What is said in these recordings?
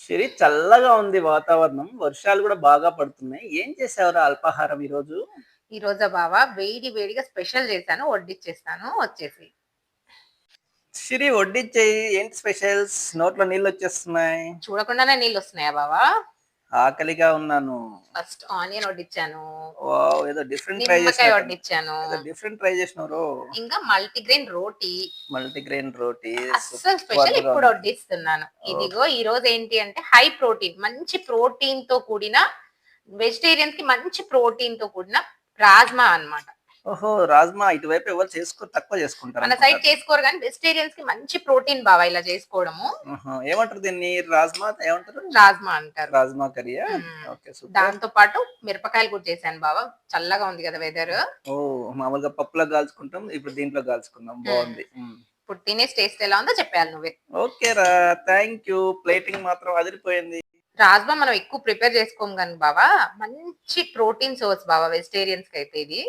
సిరి చల్లగా ఉంది వాతావరణం. వర్షాలు కూడా బాగా పడుతున్నాయి. ఏం చేసావురా అల్పాహారం ఈరోజు? ఈ రోజా బావా వేడి వేడిగా స్పెషల్ చేశాను. వడ్డిచ్చేస్తాను వచ్చేసి సిరి వడ్డిచ్చేయి. ఏంటి స్పెషల్స్? నోట్లో నీళ్ళు వచ్చేస్తున్నాయి. చూడకుండానే నీళ్ళు వస్తున్నాయా బావా? ఆకలిగా ఉన్నాను. ఫస్ట్ ఆనియన్ వడ్డిచ్చాను. వావ్ ఏదో డిఫరెంట్ ట్రై నిమ్మకాయ చేసిన వడ్డిచ్చాను. ఏదో డిఫరెంట్ ట్రై చేసినారు. ఇంకా మల్టీగ్రెయిన్ రోటీ మల్టీగ్రెయిన్ రోటీ అస్సలు స్పెషల్ ఇప్పుడు వడ్డిస్తున్నాను. ఇదిగో ఈ రోజు ఏంటి అంటే హై ప్రోటీన్ మంచి ప్రోటీన్తో కూడిన వెజిటేరియన్స్కి మంచి ప్రోటీన్తో కూడిన రాజ్మా అన్నమాట. ఓహో రాజ్మా ఇటువైపు ఎవరు చేసుకో తక్కువ చేసుకుంటారు మన సైడ్ చేసుకోరు కానీ వెజిటేరియన్స్కి మంచి ప్రోటీన్ బావా ఇలా చేసుకోవడము. ఏమంటారు దీన్ని? రాజ్మా ఏమంటారు? రాజ్మా అంటారు. రాజ్మా సూపర్. దాంతో పాటు మిరపకాయలు కూడా చేశాను బావా. చల్లగా ఉంది కదా వెదర్ ఓ మామూలుగా పప్పులో కాల్చుకుంటాం ఇప్పుడు దీంట్లో కాల్చుకుందాం. బాగుంది. ఇప్పుడు టేస్ట్ ఎలా ఉందో చెప్పాలి నువ్వే. ఓకే రా థ్యాంక్ యూ ప్లేటింగ్ మాత్రం అదిరిపోయింది. రాజ్మా మనం ఎక్కువ ప్రిపేర్ చేసుకోం కానీ బావా మంచి ప్రోటీన్ సోర్స్ బావా వెజిటేరియన్స్కి అయితే ఇది.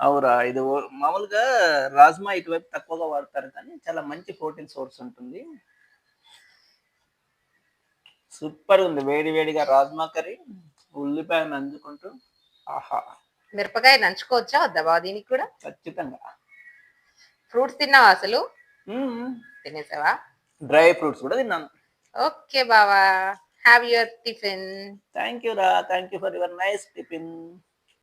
అవురా ఇది మామూలుగా రాజ్మా ఇటువైపు తక్కువగా వాడతారు కానీ చాలా మంచి ప్రోటీన్ సోర్స్ ఉంటుంది. సూపర్ ఉంది వేడి వేడిగా రాజ్మా కర్రీ ఉల్లిపాయ నంచుకుంటూ. ఆహా. మిరపకాయ నంచుకోవచ్చా వద్దా బావ దీనికి కూడా? ఖచ్చితంగా. ఫ్రూట్స్ తిన్నావా అసలు. తినేసావా? డ్రై ఫ్రూట్స్ కూడా తిన్నాను. ఓకే బావా. Have your tiffin. Thank you రా thank you for your nice tiffin.